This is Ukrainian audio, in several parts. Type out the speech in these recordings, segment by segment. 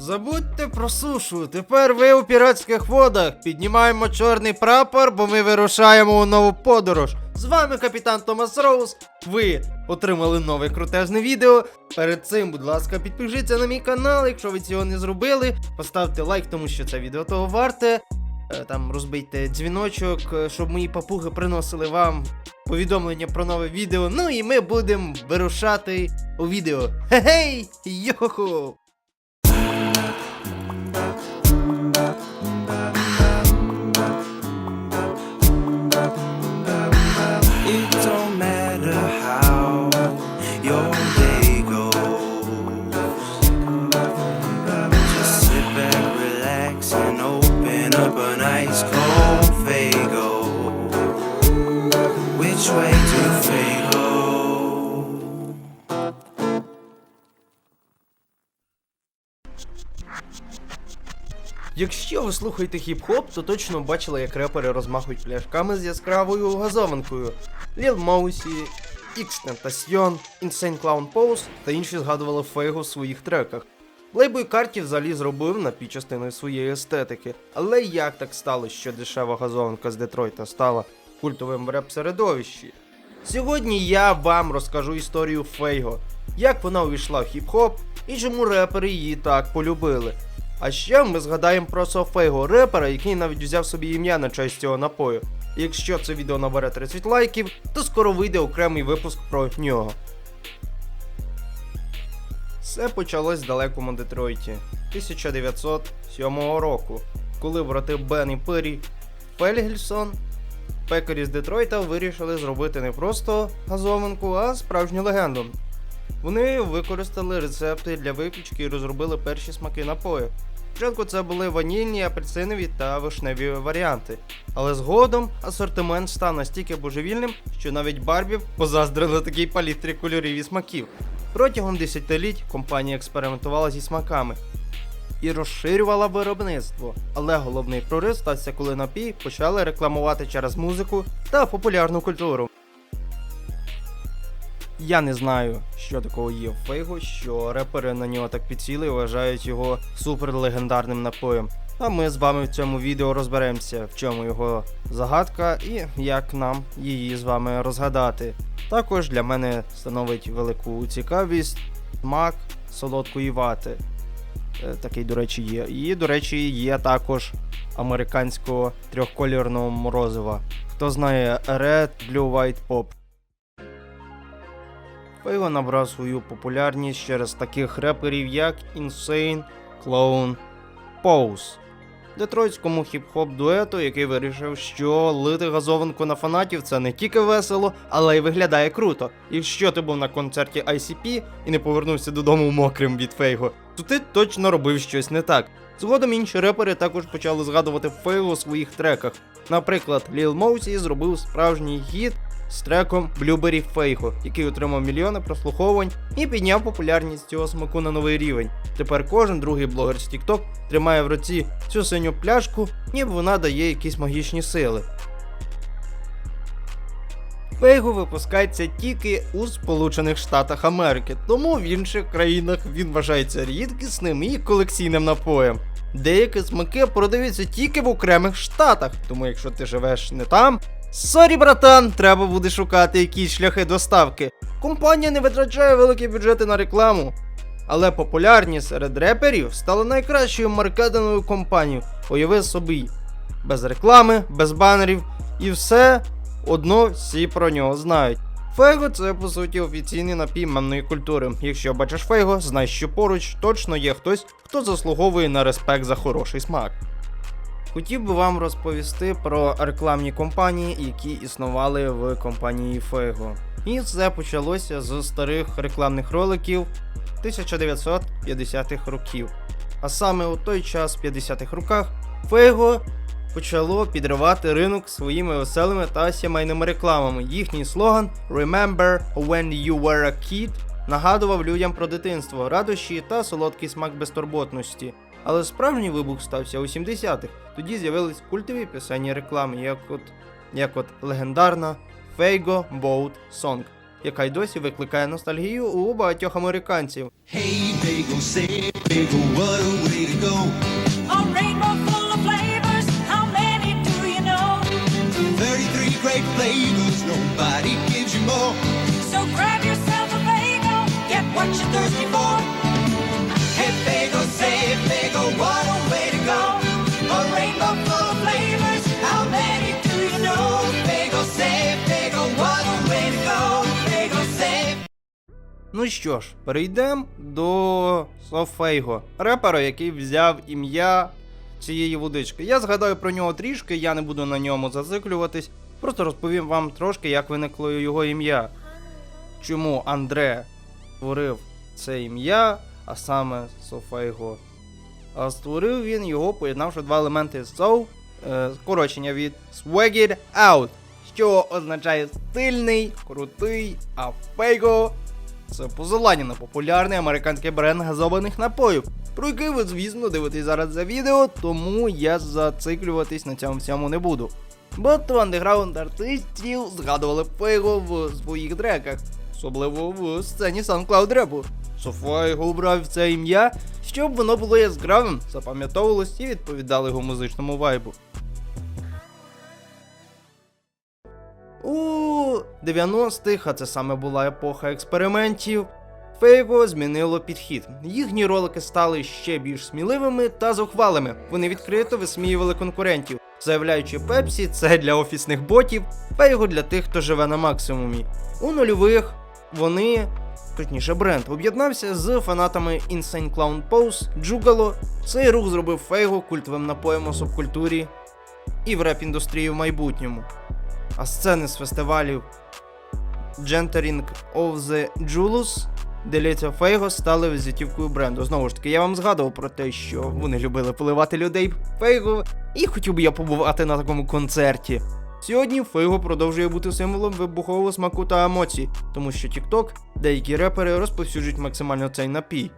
Забудьте про сушу. Тепер ви у піратських водах. Піднімаємо чорний прапор, бо ми вирушаємо у нову подорож. З вами капітан Томас Роуз. Ви отримали нове крутезне відео. Перед цим, будь ласка, підпишіться на мій канал, якщо ви цього не зробили. Поставте лайк, тому що це відео того варте. Е, Там розбийте дзвіночок, е, щоб мої папуги приносили вам повідомлення про нове відео. Ну і ми будемо вирушати у відео. Хе-хей! Йохо! Якщо ви слухаєте хіп-хоп, то точно бачили, як репери розмахують пляшками з яскравою газованкою. Ліл Моусі, X-Tentacion, Insane Clown Pose та інші згадували фейго в своїх треках. Лейбой Карті взагалі зробив напівчастиною своєї естетики, але як так сталося, що дешева газованка з Детройта стала культовим реп-середовищі? Сьогодні я вам розкажу історію Фейго, як вона увійшла в хіп-хоп і чому репери її так полюбили. А ще ми згадаємо про Софейго, репера, який навіть взяв собі ім'я на честь цього напою. Якщо це відео набере 30 лайків, то скоро вийде окремий випуск про нього. Все почалось в далекому Детройті 1907 року, коли брати Бен і Пері Фельгельсон, пекарі з Детройта, вирішили зробити не просто газованку, а справжню легенду. Вони використали рецепти для випічки і розробили перші смаки напою. Спочатку це були ванільні, апельсинові та вишневі варіанти, але згодом асортимент став настільки божевільним, що навіть Барбів позаздрили такій палітрі кольорів і смаків. Протягом десятиліть компанія експериментувала зі смаками і розширювала виробництво. Але головний прорив стався, коли напій почали рекламувати через музику та популярну культуру. Я не знаю, що такого є в Фейго, що репери на нього так підсіли і вважають його суперлегендарним напоєм. А ми з вами в цьому відео розберемося, в чому його загадка і як нам її з вами розгадати. Також для мене становить велику цікавість смак солодкої вати. Е, Такий, до речі, є. І, до речі, є також американського трьохкольорного морозива. Хто знає Red, Blue, White Pop. Фейго набрав свою популярність через таких реперів, як Insane, Clown, Pose. Детройтському хіп-хоп дуету, який вирішив, що лити газованку на фанатів це не тільки весело, але й виглядає круто. Якщо ти був на концерті ICP і не повернувся додому мокрим від Фейго, то ти точно робив щось не так. Згодом інші репери також почали згадувати Фейго у своїх треках. Наприклад, Lil Mosey зробив справжній хіт з треком Blueberry Faygo, який отримав мільйони прослуховувань і підняв популярність цього смаку на новий рівень. Тепер кожен другий блогер з TikTok тримає в руці цю синю пляшку, ніби вона дає якісь магічні сили. Фейго випускається тільки у Сполучених Штатах Америки, тому в інших країнах він вважається рідкісним і колекційним напоєм. Деякі смаки продаються тільки в окремих штатах, тому якщо ти живеш не там, сорі, братан, треба буде шукати якісь шляхи доставки. Компанія не витрачає великі бюджети на рекламу. Але популярність серед реперів стала найкращою маркетинговою компанією. Уяви собі. Без реклами, без банерів і все одно всі про нього знають. Фейго це по суті офіційний напій манної культури. Якщо бачиш фейго, знай, що поруч точно є хтось, хто заслуговує на респект за хороший смак. Хотів би вам розповісти про рекламні компанії, які існували в компанії Фейго. І все почалося з старих рекламних роликів 1950-х років. А саме у той час, в 50-х роках, Фейго почало підривати ринок своїми веселими та сімейними рекламами. Їхній слоган Remember when you were a kid нагадував людям про дитинство, радощі та солодкий смак безтурботності. Але справжній вибух стався у 70-х. Тоді з'явились культові пісенні реклами, як от, як от легендарна Faygo Boat Song, яка й досі викликає ностальгію у багатьох американців. Hey, bagel, say, bagel, what a way go. A rainbow full of flavors. How many do you know? 33 great flavors, nobody gives you more. So grab yourself a bagel. Get what you're thirsty for. Ну що ж, перейдемо до Софейго, репера, який взяв ім'я цієї водички. Я згадаю про нього трішки, я не буду на ньому зациклюватись, просто розповім вам трошки, як виникло його ім'я. Чому Андре створив це ім'я, а саме Софейго. А створив він його, поєднавши два елементи SO, е, скорочення від Swagged Out, що означає стильний, крутий, а Фейго це посилання на популярний американський бренд газованих напоїв, про який ви, звісно, дивитесь зараз за відео, тому я зациклюватись на цьому всьому не буду. Багато андеграунд артистів згадували Фейго в своїх треках, особливо в сцені SoundCloud репу. Софайго обрав це ім'я, щоб воно було яскравим, запам'ятовувалось і відповідало його музичному вайбу. 90-х, а це саме була епоха експериментів, Фейго змінило підхід. Їхні ролики стали ще більш сміливими та зухвалими. Вони відкрито висміювали конкурентів, заявляючи Пепсі це для офісних ботів, Фейго для тих, хто живе на максимумі. У нульових вони, точніше, бренд, об'єднався з фанатами Insane Clown Pose, Джугало. Цей рух зробив Фейго культовим напоєм у субкультурі і в реп-індустрії в майбутньому а сцени з фестивалів Gentering of the Julus, де Фейго стали візитівкою бренду. Знову ж таки, я вам згадував про те, що вони любили поливати людей Фейго, і хотів би я побувати на такому концерті. Сьогодні Фейго продовжує бути символом вибухового смаку та емоцій, тому що TikTok, деякі репери розповсюджують максимально цей напій.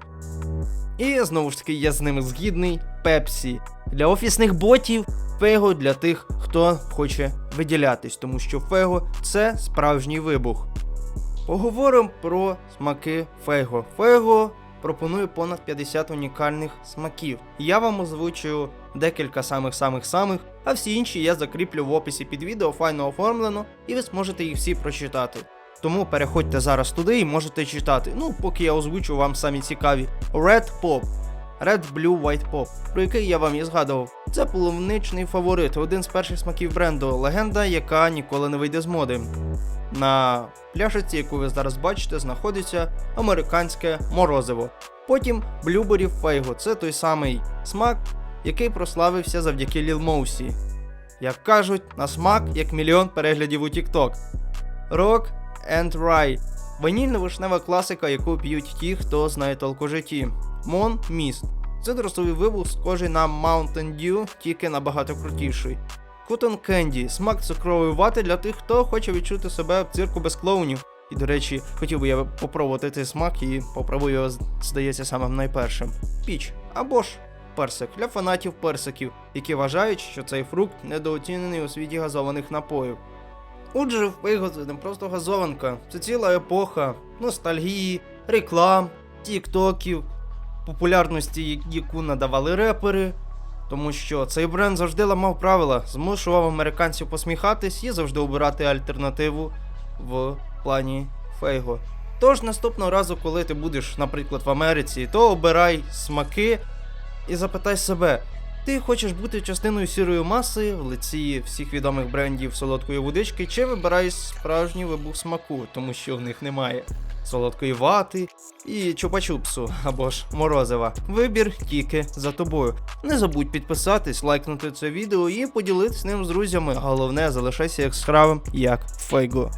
І знову ж таки, я з ними згідний. Пепсі для офісних ботів, Фего для тих, хто хоче виділятись, тому що Фего це справжній вибух. Поговоримо про смаки Фего. Фего пропонує понад 50 унікальних смаків. Я вам озвучую декілька самих-самих-самих, а всі інші я закріплю в описі під відео, файно оформлено, і ви зможете їх всі прочитати. Тому переходьте зараз туди і можете читати. Ну, поки я озвучу вам самі цікаві. Red Pop. Red Blue White Pop, про який я вам і згадував. Це половничний фаворит, один з перших смаків бренду, легенда, яка ніколи не вийде з моди. На пляшиці, яку ви зараз бачите, знаходиться американське морозиво. Потім Blueberry Faygo, це той самий смак, який прославився завдяки Lil Mousy. Як кажуть, на смак як мільйон переглядів у TikTok. Rock and Rye. Ванільно-вишнева класика, яку п'ють ті, хто знає толк у житті. Мон Міст. Цитрусовий вибух схожий на Mountain Dew, тільки набагато крутіший. Cotton Candy – смак цукрової вати для тих, хто хоче відчути себе в цирку без клоунів. І, до речі, хотів би я попробувати цей смак і попробую його, здається, самим найпершим. Піч або ж персик для фанатів персиків, які вважають, що цей фрукт недооцінений у світі газованих напоїв. Отже, це не просто газованка, це ціла епоха ностальгії, реклам, тіктоків, популярності, яку надавали репери. Тому що цей бренд завжди ламав правила, змушував американців посміхатись і завжди обирати альтернативу в плані Фейго. Тож наступного разу, коли ти будеш, наприклад, в Америці, то обирай смаки і запитай себе, ти хочеш бути частиною сірої маси в лиці всіх відомих брендів солодкої водички, чи вибираєш справжній вибух смаку, тому що в них немає солодкої вати і чупа-чупсу або ж морозива. Вибір тільки за тобою. Не забудь підписатись, лайкнути це відео і поділитись ним з друзями. Головне, залишайся яскравим, як Фейго.